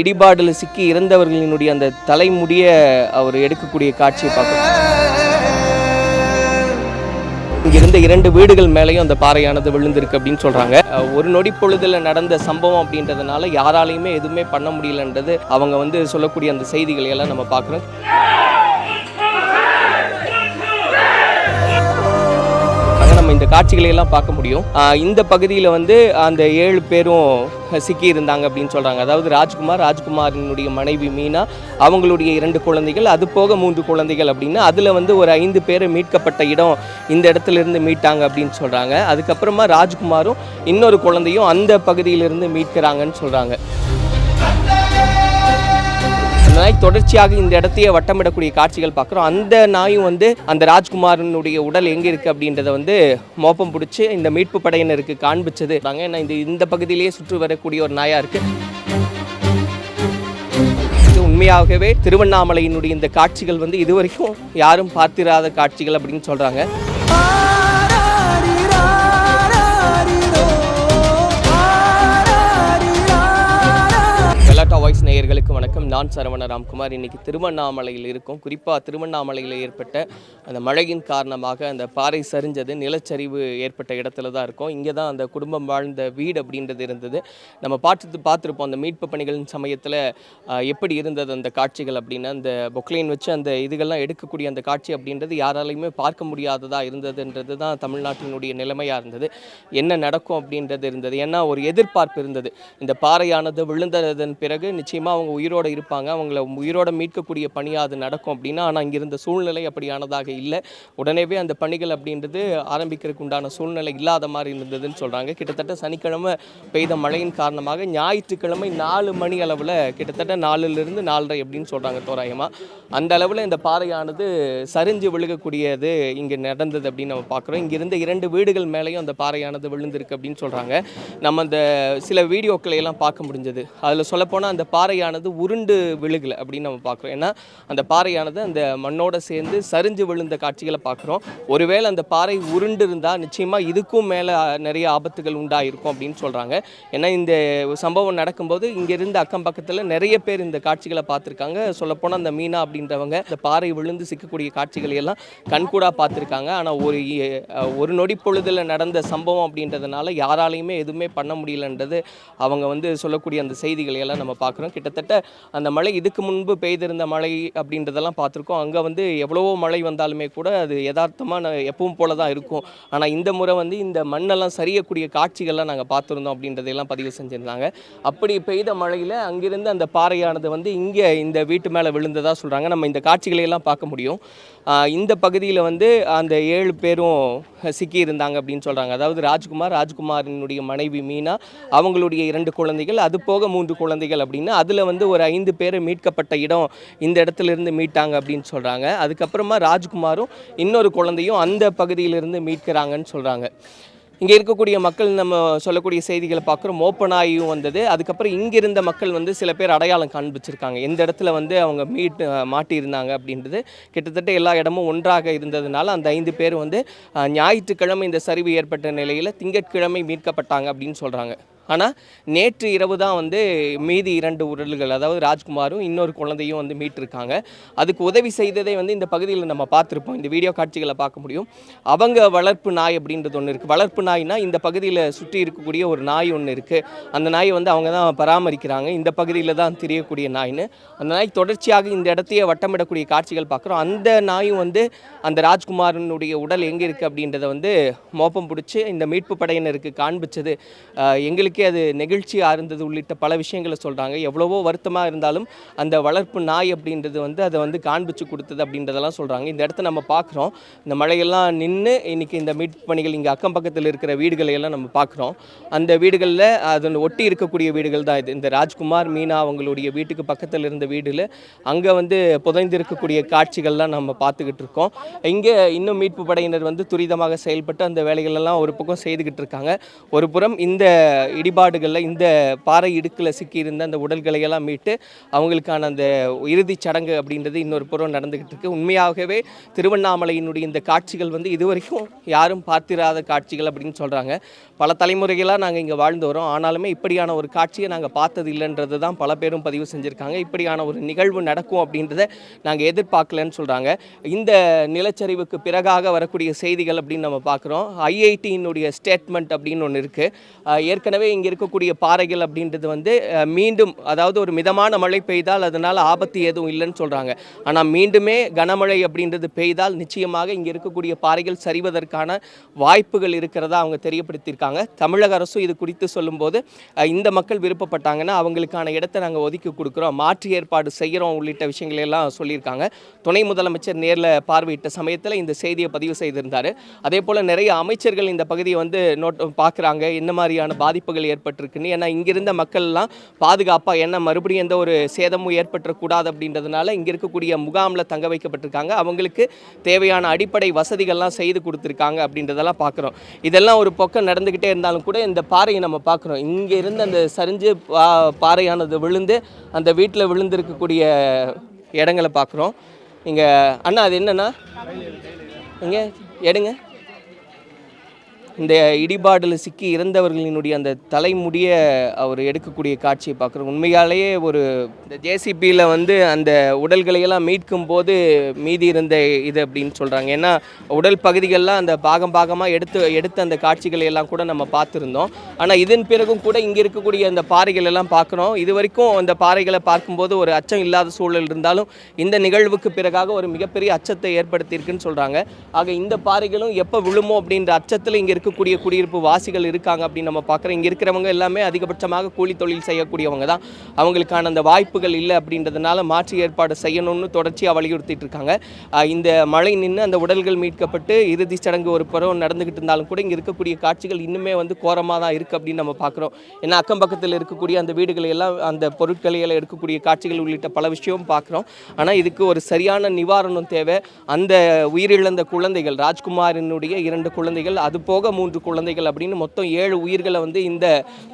இடிபாடில் சிக்கி இறந்தவர்களினுடைய அந்த தலைமுடிய அவர் எடுக்கக்கூடிய காட்சியை பார்க்கணும் இங்கிருந்த இரண்டு வீடுகள் மேலேயும் அந்த பாறையானது விழுந்திருக்கு அப்படின்னு சொல்றாங்க. ஒரு நொடி பொழுதுல நடந்த சம்பவம் அப்படின்றதுனால யாராலையுமே எதுவுமே பண்ண முடியலன்றது அவங்க வந்து சொல்லக்கூடிய அந்த செய்திகளை எல்லாம் நம்ம பார்க்குறோம். இந்த காட்சிகளை எல்லாம் பார்க்க முடியும். இந்த பகுதியில் வந்து அந்த ஏழு பேரும் சிக்கி இருந்தாங்க அப்படின்னு சொல்கிறாங்க அதாவது ராஜ்குமார் ராஜ்குமாரினுடைய மனைவி மீனா அவங்களுடைய இரண்டு குழந்தைகள் அது போக மூன்று குழந்தைகள் அப்படின்னு அதில் வந்து ஒரு ஐந்து பேர் மீட்கப்பட்ட இடம் இந்த இடத்துல இருந்து மீட்டாங்க அப்படின்னு சொல்கிறாங்க அதுக்கப்புறமா ராஜ்குமாரும் இன்னொரு குழந்தையும் அந்த பகுதியிலிருந்து மீட்கிறாங்கன்னு சொல்கிறாங்க நாய் தொடர்ச்சியாக இந்த இடத்தையே வட்டமிடக்கூடிய காட்சிகள் பார்க்குறோம். அந்த நாயும் வந்து அந்த ராஜ்குமாரனுடைய உடல் எங்கே இருக்குது அப்படின்றத வந்து மோப்பம் பிடிச்சி இந்த மீட்பு படையினருக்கு காண்பிச்சது. நாங்கள் ஏன்னா இந்த இந்த பகுதியிலேயே சுற்றி வரக்கூடிய ஒரு நாயாக இருக்குது உண்மையாகவே திருவண்ணாமலையினுடைய இந்த காட்சிகள் வந்து இதுவரைக்கும் யாரும் பார்த்திராத காட்சிகள் அப்படின்னு சொல்கிறாங்க நேயர்களுக்கு வணக்கம். நான் சரவண ராம்குமார். இன்றைக்கி திருவண்ணாமலையில் இருக்கும். குறிப்பாக திருவண்ணாமலையில் ஏற்பட்ட அந்த மழையின் காரணமாக அந்த பாறை சரிஞ்சது நிலச்சரிவு ஏற்பட்ட இடத்துல தான் இருக்கும். இங்கே தான் அந்த குடும்பம் வாழ்ந்த வீடு அப்படின்றது இருந்தது. நம்ம பார்த்து பார்த்துருப்போம் அந்த மீட்பு பணிகளின் சமயத்தில் எப்படி இருந்தது அந்த காட்சிகள் அப்படின்னு. அந்த பொக்லைன் வச்சு அந்த இதுகள்லாம் எடுக்கக்கூடிய அந்த காட்சி அப்படின்றது யாராலையுமே பார்க்க முடியாததாக இருந்ததுன்றது தான் தமிழ்நாட்டினுடைய நிலைமையாக இருந்தது. என்ன நடக்கும் அப்படின்றது இருந்தது. ஏன்னா ஒரு எதிர்பார்ப்பு இருந்தது. இந்த பாறையானது விழுந்ததன் பிறகு நிச்சயமாக அவங்க உயிரோடு இருப்பாங்க. அவங்கள உயிரோட மீட்கக்கூடிய பணியாக அது நடக்கும் அப்படின்னா ஆனால் இங்கே இருந்த சூழ்நிலை அப்படியானதாக இல்லை. உடனேவே அந்த பணிகள் அப்படின்றது ஆரம்பிக்கிறதுக்கு உண்டான சூழ்நிலை இல்லாத மாதிரி இருந்ததுன்னு சொல்கிறாங்க கிட்டத்தட்ட சனிக்கிழமை பெய்த மழையின் காரணமாக ஞாயிற்றுக்கிழமை நாலு மணி அளவில் கிட்டத்தட்ட நாலுலேருந்து நாலரை அப்படின்னு சொல்கிறாங்க தோராயமாக அந்த அளவில் இந்த பாறையானது சரிஞ்சு விழுகக்கூடியது இங்கே நடந்தது அப்படின்னு நம்ம பார்க்குறோம் இங்கே இருந்த இரண்டு வீடுகள் மேலேயும் அந்த பாறையானது விழுந்திருக்கு அப்படின்னு சொல்கிறாங்க நம்ம அந்த சில வீடியோக்களை எல்லாம் பார்க்க முடிஞ்சது. அதில் சொல்லப்போனால் அந்த பாறை பாறையானது உருண்டு விழுகலை அப்படின்னு நம்ம பார்க்குறோம். ஏன்னா அந்த பாறையானது அந்த மண்ணோட சேர்ந்து சரிஞ்சு விழுந்த காட்சிகளை பார்க்குறோம். ஒருவேளை அந்த பாறை உருண்டு இருந்தால் நிச்சயமாக இதுக்கும் மேலே நிறைய ஆபத்துகள் உண்டாயிருக்கும் அப்படின்னு சொல்கிறாங்க ஏன்னா இந்த சம்பவம் நடக்கும்போது இங்கேருந்து அக்கம் பக்கத்தில் நிறைய பேர் இந்த காட்சிகளை பார்த்துருக்காங்க. சொல்லப்போனால் அந்த மீனா அப்படின்றவங்க இந்த பாறை விழுந்து சிக்கக்கூடிய காட்சிகளை எல்லாம் கண்கூடாக பார்த்துருக்காங்க. ஆனால் ஒரு ஒரு நொடி பொழுதில் நடந்த சம்பவம் அப்படின்றதுனால யாராலையுமே எதுவுமே பண்ண முடியலன்றது அவங்க வந்து சொல்லக்கூடிய அந்த செய்திகளை எல்லாம் நம்ம பார்க்குறோம். கிட்டத்தட்ட அந்த மழை இதுக்கு முன்பு பெய்திருந்த மழை அப்படின்றதெல்லாம் பார்த்துருக்கோம். அங்கே வந்து எவ்வளவோ மழை வந்தாலுமே கூட அது யதார்த்தமாக எப்பவும் போல தான் இருக்கும். ஆனால் இந்த முறை வந்து இந்த மண்ணெல்லாம் சரியக்கூடிய காட்சிகள்லாம் நாங்கள் பார்த்துருந்தோம் அப்படின்றதையெல்லாம் பதிவு செஞ்சுருந்தாங்க. அப்படி பெய்த மழையில் அங்கிருந்து அந்த பாறையானது வந்து இங்கே இந்த வீட்டு மேலே விழுந்ததாக சொல்கிறாங்க நம்ம இந்த காட்சிகளை எல்லாம் பார்க்க முடியும். இந்த பகுதியில் வந்து அந்த ஏழு பேரும் சிக்கி இருந்தாங்க அப்படின்னு சொல்கிறாங்க அதாவது ராஜ்குமார் ராஜ்குமாரினுடைய மனைவி மீனா அவங்களுடைய இரண்டு குழந்தைகள் அது போக மூன்று குழந்தைகள் அப்படின்னு அதில் வந்து ஒரு ஐந்து பேர் மீட்கப்பட்ட இடம் இந்த இடத்துல இருந்து மீட்டாங்க அப்படின்னு சொல்கிறாங்க அதுக்கப்புறமா ராஜ்குமாரும் இன்னொரு குழந்தையும் அந்த பகுதியிலிருந்து மீட்கிறாங்கன்னு சொல்கிறாங்க இங்கே இருக்கக்கூடிய மக்கள் நம்ம சொல்லக்கூடிய செய்திகளை பார்க்குறோம். மோப்பனாயும் வந்தது. அதுக்கப்புறம் இங்கே இருந்த மக்கள் வந்து சில பேர் அடையாளம் காண்பிச்சிருக்காங்க. எந்த இடத்துல வந்து அவங்க மீட் மாட்டியிருந்தாங்க அப்படின்றது கிட்டத்தட்ட எல்லா இடமும் ஒன்றாக இருந்ததுனால அந்த ஐந்து பேர் வந்து ஞாயிற்றுக்கிழமை இந்த சரிவு ஏற்பட்ட நிலையில் திங்கட்கிழமை மீட்கப்பட்டாங்க அப்படின்னு சொல்கிறாங்க ஆனால் நேற்று இரவு தான் வந்து மீதி இரண்டு உடல்கள் அதாவது ராஜ்குமாரும் இன்னொரு குழந்தையும் வந்து மீட்டிருக்காங்க. அதுக்கு உதவி செய்ததை வந்து இந்த பகுதியில் நம்ம பார்த்துருப்போம். இந்த வீடியோ காட்சிகளை பார்க்க முடியும். அவங்க வளர்ப்பு நாய் அப்படின்றது ஒன்று இருக்குது வளர்ப்பு நாய்னா இந்த பகுதியில் சுற்றி இருக்கக்கூடிய ஒரு நாய் ஒன்று இருக்குது அந்த நாயை வந்து அவங்க தான் பராமரிக்கிறாங்க. இந்த பகுதியில் தான் தெரியக்கூடிய நாய்னு அந்த நாய் தொடர்ச்சியாக இந்த இடத்தையே வட்டமிடக்கூடிய காட்சிகள் பார்க்குறோம். அந்த நாயும் வந்து அந்த ராஜ்குமாரனுடைய உடல் எங்கே இருக்குது அப்படின்றத வந்து மோப்பம் பிடிச்சி இந்த மீட்பு படையினருக்கு காண்பிச்சது எங்களுக்கு எங்களுக்கே அது நெகிழ்ச்சியாக இருந்தது உள்ளிட்ட பல விஷயங்களை சொல்கிறாங்க எவ்வளவோ வருத்தமாக இருந்தாலும் அந்த வளர்ப்பு நாய் அப்படின்றது வந்து அதை வந்து காண்பிச்சு கொடுத்தது அப்படின்றதெல்லாம் சொல்கிறாங்க இந்த இடத்த நம்ம பார்க்குறோம். இந்த மழையெல்லாம் நின்று இன்னைக்கு இந்த மீட்பு பணிகள் இங்கே அக்கம் பக்கத்தில் இருக்கிற வீடுகளை எல்லாம் நம்ம பார்க்குறோம். அந்த வீடுகளில் அது ஒட்டி இருக்கக்கூடிய வீடுகள் தான் இது. இந்த ராஜ்குமார் மீனா அவங்களுடைய வீட்டுக்கு பக்கத்தில் இருந்த வீடில் அங்கே வந்து புதைந்திருக்கக்கூடிய காட்சிகள்லாம் நம்ம பார்த்துக்கிட்டு இருக்கோம். இங்கே இன்னும் மீட்பு படையினர் வந்து துரிதமாக செயல்பட்டு அந்த வேலைகளெல்லாம் ஒரு பக்கம் செய்துக்கிட்டு இருக்காங்க. ஒரு புறம் இந்த இடிபாடுகளில் இந்த பாறை இடுக்கில் சிக்கியிருந்த அந்த உடல்களையெல்லாம் மீட்டு அவங்களுக்கான அந்த இறுதிச் சடங்கு அப்படின்றது இன்னொரு புறம் நடந்துக்கிட்டு இருக்கு. உண்மையாகவே திருவண்ணாமலையினுடைய இந்த காட்சிகள் வந்து இதுவரைக்கும் யாரும் பார்த்திராத காட்சிகள் அப்படின்னு சொல்கிறாங்க பல தலைமுறைகளாக நாங்கள் இங்கே வாழ்ந்து வரோம். ஆனாலுமே இப்படியான ஒரு காட்சியை நாங்கள் பார்த்தது இல்லைன்றது தான் பல பேரும் பதிவு செஞ்சுருக்காங்க. இப்படியான ஒரு நிகழ்வு நடக்கும் அப்படின்றத நாங்கள் எதிர்பார்க்கலன்னு சொல்கிறாங்க இந்த நிலச்சரிவுக்கு பிறகாக வரக்கூடிய செய்திகள் அப்படின்னு நம்ம பார்க்குறோம். ஐஐடியினுடைய ஸ்டேட்மெண்ட் அப்படின்னு ஒன்று இருக்குது ஏற்கனவே இங்கே இருக்கக்கூடிய பாறைகள் அப்படின்றது வந்து மீண்டும் அதாவது ஒரு மிதமான மழை பெய்தால் அதனால் ஆபத்து எதுவும் இல்லைன்னு சொல்கிறாங்க ஆனால் மீண்டுமே கனமழை அப்படின்றது பெய்தால் நிச்சயமாக இங்கே இருக்கக்கூடிய பாறைகள் சரிவதற்கான வாய்ப்புகள் இருக்கிறதா அவங்க தெரியப்படுத்தியிருக்காங்க. தமிழக அரசும் இது குறித்து சொல்லும்போது இந்த மக்கள் விருப்பப்பட்டாங்கன்னா அவங்களுக்கான இடத்தை நாங்கள் ஒதுக்கி கொடுக்குறோம் மாற்று ஏற்பாடு செய்கிறோம் உள்ளிட்ட விஷயங்களெல்லாம் சொல்லியிருக்காங்க. துணை முதலமைச்சர் நேரில் பார்வையிட்ட சமயத்தில் இந்த செய்தியை பதிவு செய்திருந்தார். அதே போல் நிறைய அமைச்சர்கள் இந்த பகுதியை வந்து நோட் பார்க்குறாங்க. என்ன மாதிரியான பாதிப்புகள் ஏற்பட்டிருக்குன்னு. ஏன்னா இங்கிருந்த மக்கள்லாம் பாதுகாப்பாக என்ன மறுபடியும் எந்த ஒரு சேதமும் ஏற்பட்டுறக்கூடாது அப்படின்றதுனால இங்கே இருக்கக்கூடிய முகாமில் தங்க வைக்கப்பட்டிருக்காங்க. அவங்களுக்கு தேவையான அடிப்படை வசதிகள்லாம் செய்து கொடுத்துருக்காங்க அப்படின்றதெல்லாம் பார்க்குறோம் இதெல்லாம் ஒரு பக்கம் நடந்துக்கிட்டே இருந்தாலும் கூட இந்த பாறையை நம்ம பார்க்குறோம் இங்கே இருந்து அந்த சரிஞ்சு பா பாறையானது விழுந்து அந்த வீட்டில் விழுந்திருக்கக்கூடிய இடங்களை பார்க்குறோம் இங்கே அண்ணா அது என்னண்ணா? இங்கே எடுங்க. இந்த இடிபாடில் சிக்கி இறந்தவர்களினுடைய அந்த தலைமுடிய அவர் எடுக்கக்கூடிய காட்சியை பார்க்குறோம். உண்மையாலேயே ஒரு இந்த ஜேசிபியில் வந்து அந்த உடல்களையெல்லாம் மீட்கும் போது மீதி இருந்த இது அப்படின்னு சொல்கிறாங்க ஏன்னா உடல் பகுதிகள்லாம் அந்த பாகம் பாகமாக எடுத்து எடுத்த அந்த காட்சிகளை எல்லாம் கூட நம்ம பார்த்துருந்தோம். ஆனால் இதன் பிறகும் கூட இங்கே இருக்கக்கூடிய அந்த பாறைகள் எல்லாம் பார்க்குறோம். இது வரைக்கும் அந்த பாறைகளை பார்க்கும்போது ஒரு அச்சம் இல்லாத சூழல் இருந்தாலும் இந்த நிகழ்வுக்கு பிறகாக ஒரு மிகப்பெரிய அச்சத்தை ஏற்படுத்தியிருக்குன்னு சொல்கிறாங்க ஆக இந்த பாறைகளும் எப்போ விழுமோ அப்படின்ற அச்சத்தில் இங்கே இருக்கக்கூடிய குடியிருப்பு வாசிகள் இருக்காங்க அப்படின்னு நம்ம பார்க்குறோம். இங்கே இருக்கிறவங்க எல்லாமே அதிகபட்சமாக கூலி தொழில் செய்யக்கூடியவங்க தான். அவங்களுக்கான அந்த வாய்ப்புகள் இல்லை அப்படின்றதுனால மாற்று ஏற்பாடு செய்யணும்னு தொடர்ச்சியாக வலியுறுத்திட்டு இருக்காங்க. இந்த மழை நின்று அந்த உடல்கள் மீட்கப்பட்டு இறுதி சடங்கு ஒரு புறம் நடந்துக்கிட்டு இருந்தாலும் கூட இங்கே இருக்கக்கூடிய காட்சிகள் இன்னுமே வந்து கோரமாக தான் இருக்குது அப்படின்னு நம்ம பார்க்குறோம். ஏன்னா அக்கம் பக்கத்தில் இருக்கக்கூடிய அந்த வீடுகளை எல்லாம் அந்த பொருட்களை எல்லாம் எடுக்கக்கூடிய காட்சிகள் உள்ளிட்ட பல விஷயம் பார்க்குறோம். ஆனால் இதுக்கு ஒரு சரியான நிவாரணம் தேவை. அந்த உயிரிழந்த குழந்தைகள் ராஜ்குமாரினுடைய இரண்டு குழந்தைகள் அது போக மூன்று குழந்தைகள் அப்படின்னு மொத்தம் ஏழு உயிர்களை வந்து இந்த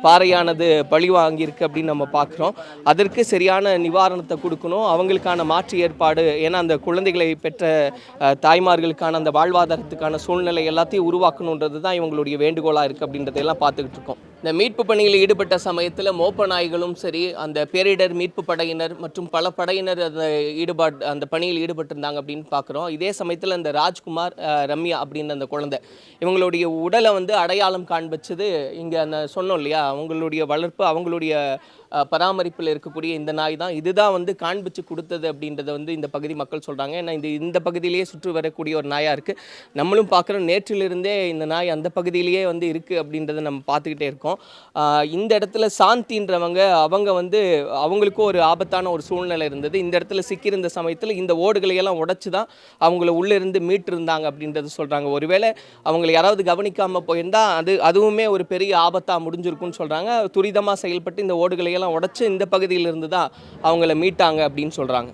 பாறையானது பழி வாங்கியிருக்கு அப்படின்னு நம்ம பார்க்குறோம். அதற்கு சரியான நிவாரணத்தை கொடுக்கணும். அவங்களுக்கான மாற்று ஏற்பாடு ஏன்னா அந்த குழந்தைகளை பெற்ற தாய்மார்களுக்கான அந்த வாழ்வாதாரத்துக்கான சூழ்நிலை எல்லாத்தையும் உருவாக்கணுன்றது தான் இவங்களுடைய வேண்டுகோளாக இருக்குது அப்படின்றதையெல்லாம் பார்த்துக்கிட்டு இருக்கோம். இந்த மீட்பு பணியில் ஈடுபட்ட சமயத்தில் மோப்ப நாய்களும் சரி அந்த பேரிடர் மீட்பு படையினர் மற்றும் பல படையினர் அந்த ஈடுபாடு அந்த பணியில் ஈடுபட்டிருந்தாங்க அப்படின்னு பார்க்குறோம் இதே சமயத்தில் இந்த ராஜ்குமார் ரம்யா அப்படின்னு அந்த குழந்தை இவங்களுடைய உடலை வந்து அடையாளம் காண்பிச்சது இங்கே அந்த சொன்னோம் இல்லையா? அவங்களுடைய வளர்ப்பு அவங்களுடைய பராமரிப்பில் இருக்கக்கூடிய இந்த நாய் தான். இதுதான் வந்து காண்பிச்சு கொடுத்தது அப்படின்றத வந்து இந்த பகுதி மக்கள் சொல்கிறாங்க ஏன்னா இந்த இந்த பகுதியிலேயே சுற்றி வரக்கூடிய ஒரு நாயாக இருக்குது நம்மளும் பார்க்குறோம் நேற்றிலிருந்தே இந்த நாய் அந்த பகுதியிலேயே வந்து இருக்குது அப்படின்றத நம்ம பார்த்துக்கிட்டே இருக்கோம். இந்த இடத்துல சாந்தின்றவங்க அவங்க வந்து அவங்களுக்கும் ஒரு ஆபத்தான ஒரு சூழ்நிலை இருந்தது. இந்த இடத்துல சிக்கியிருந்த சமயத்தில் இந்த ஓடுகளையெல்லாம் உடச்சி தான் அவங்கள உள்ளே இருந்து அப்படின்றத சொல்கிறாங்க ஒருவேளை அவங்களை யாராவது கவனிக்காமல் போயிருந்தால் அது அதுவுமே ஒரு பெரிய ஆபத்தாக முடிஞ்சிருக்கும்னு சொல்கிறாங்க துரிதமாக செயல்பட்டு இந்த ஓடுகளை எல்லாம் உடச்சி இந்த பகுதியிலிருந்து தான் அவங்கள மீட்டாங்க அப்படின்னு சொல்கிறாங்க